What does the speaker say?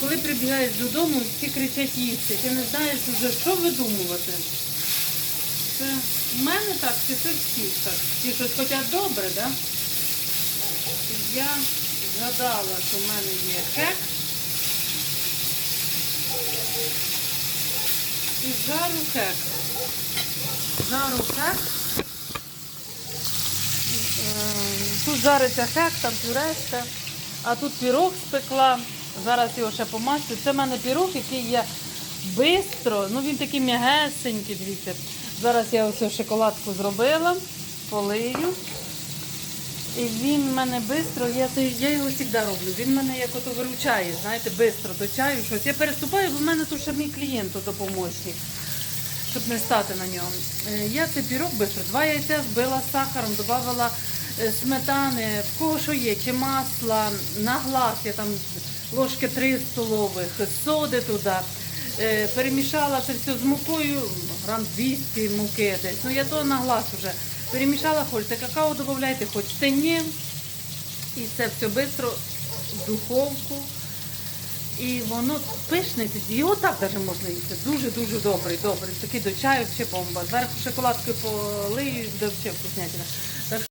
коли прибігаєш додому, всі кричать їсти. Ти не знаєш вже, що видумувати. Це в мене так, чи це всіх так? Всі щось хочуть добре, так? Да? Я згадала, що в мене є хек. І жару хек. Жару хек. Е, Тут жариться хек, там пюрешка, а тут пірог спекла. Зараз його ще помастю. Це в мене пірог, який є бистро. Ну він такий м'ягесенький, дивіться. Зараз я ось шоколадку зробила, полию. І він в мене швидко, я, я його завжди роблю. Він мене як ото виручає, знаєте, швидко до чаю щось. Я переступаю, бо в мене тут ще мій клієнт, ото помощник, щоб не стати на ньому. Е, Я цей пірог швидко, два яйця збила з сахаром, додавала е, сметани, в кого що є, чи масла, на глаз я там ложки 3 столових, соди туди. Е, Перемішала це все з мукою, грам 200 муки десь. Ну я то на глаз вже. Перемішала, хочете какао додавайте, хочете ні. І це все швидко в духовку. І воно пишне, його так навіть можна їсти. Дуже-дуже добрий, добрий. Такий до чаю, ще бомба. Зверху шоколадкою полию, буде взагалі вкуснятина.